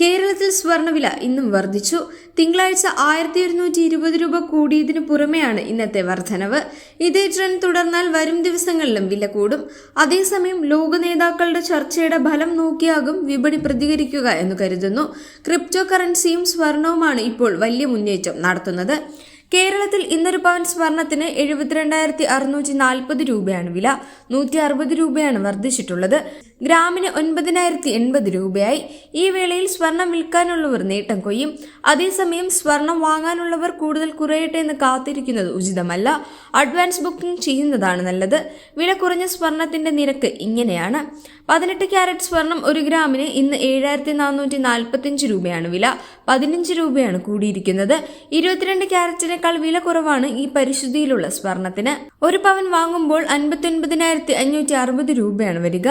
കേരളത്തിൽ സ്വർണവില ഇന്നും വർദ്ധിച്ചു. തിങ്കളാഴ്ച ആയിരത്തി ഇരുന്നൂറ്റി ഇരുപത് രൂപ കൂടിയതിനു പുറമെയാണ് ഇന്നത്തെ വർധനവ്. ഇതേ ട്രെൻഡ് തുടർന്നാൽ വരും ദിവസങ്ങളിലും വില കൂടും. അതേസമയം ലോക നേതാക്കളുടെ ചർച്ചയുടെ ഫലം നോക്കിയാകും വിപണി പ്രതികരിക്കുക എന്ന് കരുതുന്നു. ക്രിപ്റ്റോ കറൻസിയും സ്വർണവുമാണ് ഇപ്പോൾ വലിയ മുന്നേറ്റം നടത്തുന്നത്. കേരളത്തിൽ ഇന്നൊരു പവൻ സ്വർണത്തിന് എഴുപത്തിരണ്ടായിരത്തി അറുന്നൂറ്റി നാൽപ്പത് രൂപയാണ് വില. നൂറ്റി അറുപത് രൂപയാണ് വർദ്ധിച്ചിട്ടുള്ളത്. ഗ്രാമിന് ഒൻപതിനായിരത്തി എൺപത് രൂപയായി. ഈ വേളയിൽ സ്വർണം വിൽക്കാനുള്ളവർ നേട്ടം കൊയ്യും. അതേസമയം സ്വർണം വാങ്ങാനുള്ളവർ കൂടുതൽ കുറയട്ടെ എന്ന് കാത്തിരിക്കുന്നത് ഉചിതമല്ല. അഡ്വാൻസ് ബുക്കിംഗ് ചെയ്യുന്നതാണ് നല്ലത്. വില കുറഞ്ഞ സ്വർണത്തിന്റെ നിരക്ക് ഇങ്ങനെയാണ്. പതിനെട്ട് ക്യാരറ്റ് സ്വർണം ഒരു ഗ്രാമിന് ഇന്ന് ഏഴായിരത്തി നാനൂറ്റി നാൽപ്പത്തിയഞ്ച് രൂപയാണ് വില. പതിനഞ്ച് രൂപയാണ് കൂടിയിരിക്കുന്നത്. ഇരുപത്തിരണ്ട് ക്യാരറ്റിനേക്കാൾ വില കുറവാണ് ഈ പരിശുദ്ധിയിലുള്ള സ്വർണത്തിന്. ഒരു പവൻ വാങ്ങുമ്പോൾ അൻപത്തി അഞ്ഞൂറ്റി അറുപത് രൂപയാണ് വരിക.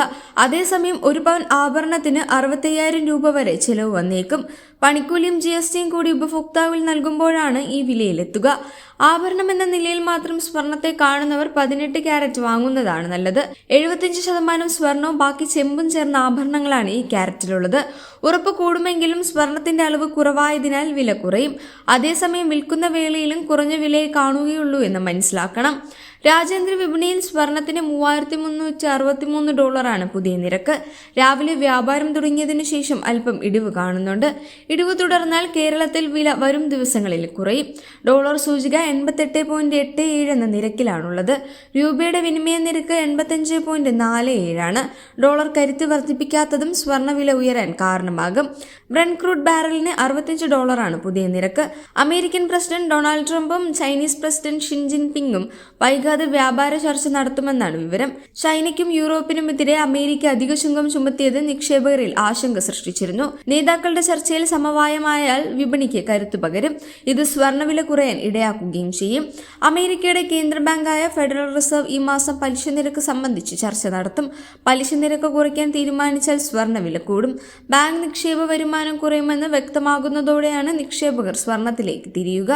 അതേസമയം ഒരു പവൻ ആഭരണത്തിന് അറുപത്തയ്യായിരം രൂപ വരെ ചിലവ് വന്നേക്കും. പണിക്കൂലിയും ജി എസ് ടിയും കൂടി ഉപഭോക്താവിൽ നൽകുമ്പോഴാണ് ഈ വിലയിലെത്തുക. ആഭരണം എന്ന നിലയിൽ മാത്രം സ്വർണത്തെ കാണുന്നവർ പതിനെട്ട് ക്യാരറ്റ് വാങ്ങുന്നതാണ് നല്ലത്. എഴുപത്തിയഞ്ച് ശതമാനം സ്വർണവും ബാക്കി ചെമ്പും ചേർന്ന ആഭരണങ്ങളാണ് ഈ ക്യാരറ്റിലുള്ളത്. ഉറപ്പ് കൂടുമെങ്കിലും സ്വർണത്തിന്റെ അളവ് കുറവായതിനാൽ വില കുറയും. അതേസമയം വിൽക്കുന്ന വേളയിലും കുറഞ്ഞ വിലയെ കാണുകയുള്ളൂ എന്ന് മനസ്സിലാക്കണം. രാജ്യാന്തര വിപണിയിൽ സ്വർണത്തിന് മൂവായിരത്തി മുന്നൂറ്റി അറുപത്തി മൂന്ന് ഡോളറാണ് പുതിയ നിരക്ക്. രാവിലെ വ്യാപാരം തുടങ്ങിയതിനു ശേഷം അല്പം ഇടിവ് കാണുന്നുണ്ട്. ഇടിവ് തുടർന്നാൽ കേരളത്തിൽ വില വരും ദിവസങ്ങളിൽ കുറയും. ഡോളർ സൂചിക എൺപത്തെട്ട് പോയിന്റ് എട്ട് ഏഴ് എന്ന നിരക്കിലാണുള്ളത്. രൂപയുടെ വിനിമയ നിരക്ക് എൺപത്തഞ്ച് പോയിന്റ് നാല് ഏഴാണ് ഡോളർ കരുത്ത് വർദ്ധിപ്പിക്കാത്തതും സ്വർണവില ഉയരാൻ കാരണമാകും. ബ്രൺ ക്രൂഡ് ബാരലിന് അറുപത്തിയഞ്ച് ഡോളറാണ് പുതിയ നിരക്ക്. അമേരിക്കൻ പ്രസിഡന്റ് ഡൊണാൾഡ് ട്രംപും ചൈനീസ് പ്രസിഡന്റ് ഷിൻജിൻ ജിൻപിങ്ങും വൈകാതെ വ്യാപാര ചർച്ച നടത്തുമെന്നാണ് വിവരം. ചൈനയ്ക്കും യൂറോപ്പിനുമെതിരെ അമേരിക്ക അധിക ചുങ്കം ചുമത്തിയത് നിക്ഷേപകരിൽ ആശങ്ക സൃഷ്ടിച്ചിരുന്നു. നേതാക്കളുടെ ചർച്ചയിൽ സമവായമായാൽ വിപണിക്ക് കരുത്തു പകരും. ഇത് സ്വർണവില കുറയാൻ ഇടയാക്കുകയും ചെയ്യും. അമേരിക്കയുടെ കേന്ദ്ര ബാങ്കായ ഫെഡറൽ റിസർവ് ഈ മാസം പലിശ നിരക്ക് സംബന്ധിച്ച് ചർച്ച നടത്തും. പലിശ നിരക്ക് കുറയ്ക്കാൻ തീരുമാനിച്ചാൽ സ്വർണവില കൂടും. ബാങ്ക് നിക്ഷേപ വരുമാനം കുറയുമെന്ന് വ്യക്തമാകുന്നതോടെയാണ് നിക്ഷേപകർ സ്വർണത്തിലേക്ക് തിരിയുക.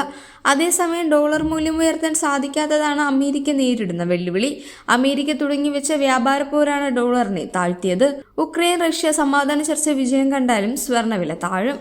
അതേസമയം ഡോളർ മൂല്യം ഉയർത്താൻ സാധിക്കാത്തതാണ് അമേരിക്ക നേരിടുന്ന വെല്ലുവിളി. അമേരിക്ക തുടങ്ങിവെച്ച വ്യാപാര പോരാണ് ഡോളറിനെ താഴ്ത്തിയത്. ഉക്രൈൻ റഷ്യ സമാധാന ചർച്ച വിജയം കണ്ടാലും സ്വർണവില താഴും.